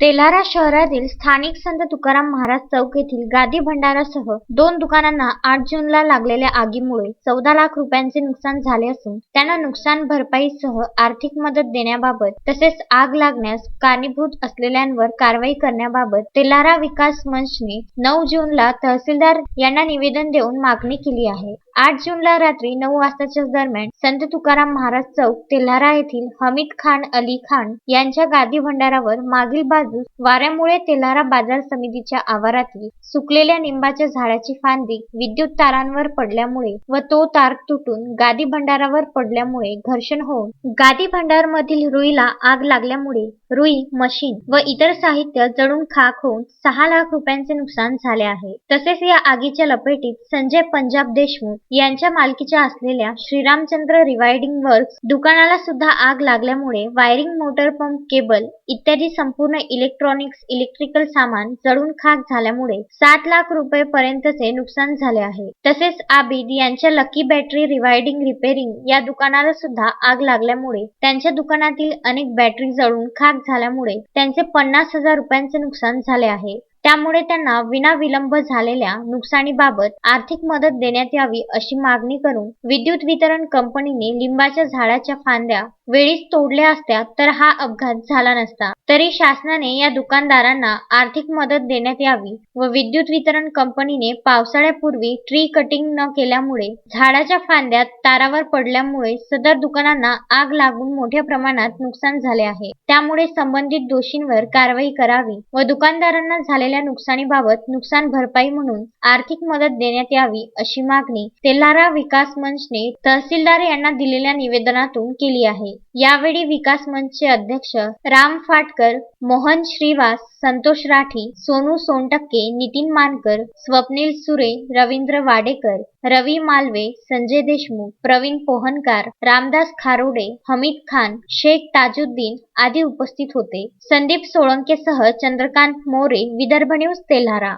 तेल्हारा शहरातील स्थानिक संत तुकाराम महाराज चौक येथील गादी भंडारासह दोन दुकानांना आठ जूनला लागलेल्या आगीमुळे चौदा लाख रुपयांचे नुकसान झाले असून त्यांना नुकसान भरपाईसह आर्थिक मदत देण्याबाबत तसेच आग लागण्यास कारणीभूत असलेल्यांवर कारवाई करण्याबाबत तेल्हारा विकास मंचने नऊ जूनला तहसीलदार यांना निवेदन देऊन मागणी केली आहे. आठ जूनला रात्री नऊ वाजताच्या दरम्यान संत तुकाराम महाराज चौक तेल्हारा येथील हमीद खान अली खान यांच्या गादी भंडारावर मागील बाजूस वाऱ्यामुळे तेल्हारा बाजार समितीच्या आवारातील सुकलेल्या निंबाच्या झाडाची फांदी विद्युत तारांवर पडल्यामुळे व तो तार तुटून गादी भंडारावर पडल्यामुळे घर्षण होऊन गादी भंडार मधील रुईला आग लागल्यामुळे रुई मशीन व इतर साहित्य जळून खाक होऊन सहा लाख रुपयांचे नुकसान झाले आहे. तसेच या आगीच्या लपेटीत संजय पंजाब देशमुख यांच्या मालकीच्या असलेल्या श्रीरामचंद्र रिवायडिंग वर्क्स दुकानाला सुद्धा आग लागल्यामुळे वायरिंग मोटर पंप केबल इत्यादी संपूर्ण इलेक्ट्रॉनिक्स इलेक्ट्रिकल सामान जळून खाक झाल्यामुळे सात लाख रुपये पर्यंतचे नुकसान झाले आहे. तसेच आबिद यांच्या लकी बॅटरी रिवायडिंग रिपेरिंग या दुकानाला सुद्धा आग लागल्यामुळे त्यांच्या दुकानातील अनेक बॅटरी जळून खाक झाल्यामुळे त्यांचे पन्नास हजार रुपयांचे नुकसान झाले आहे. त्यामुळे त्यांना विनाविलंब झालेल्या नुकसानीबाबत आर्थिक मदत देण्यात यावी अशी मागणी करून विद्युत वितरण कंपनीने लिंबाच्या झाडाच्या फांद्या वेळीच तोडल्या असत्या तर हा अपघात झाला नसता. तरी शासनाने या दुकानदारांना आर्थिक मदत देण्यात यावी व विद्युत वितरण कंपनीने पावसाळ्यापूर्वी ट्री कटिंग न केल्यामुळे झाडाच्या फांद्या तारावर पडल्यामुळे सदर दुकानांना आग लागून मोठ्या प्रमाणात नुकसान झाले आहे. त्यामुळे संबंधित दोषींवर कारवाई करावी व दुकानदारांना झालेल्या झालेल्या नुकसानीबाबत नुकसान भरपाई म्हणून आर्थिक मदत देण्यात यावी अशी मागणी तेल्हारा विकास मंचने तहसीलदार यांना दिलेल्या निवेदनातून केली आहे. यावेळी विकास मंचचे अध्यक्ष राम फाटकर मोहन श्रीवास संतोष राठी सोनू सोनटक्के नितीन मानकर स्वप्नील सुरे रवींद्र वाडेकर रवी मालवे संजय देशमुख प्रवीण पोहनकार रामदास खारोडे हमीद खान शेख ताजुद्दीन आदी उपस्थित होते. संदीप सोळंकेसह चंद्रकांत मोरे विदर्भ न्यूज तेल्हारा.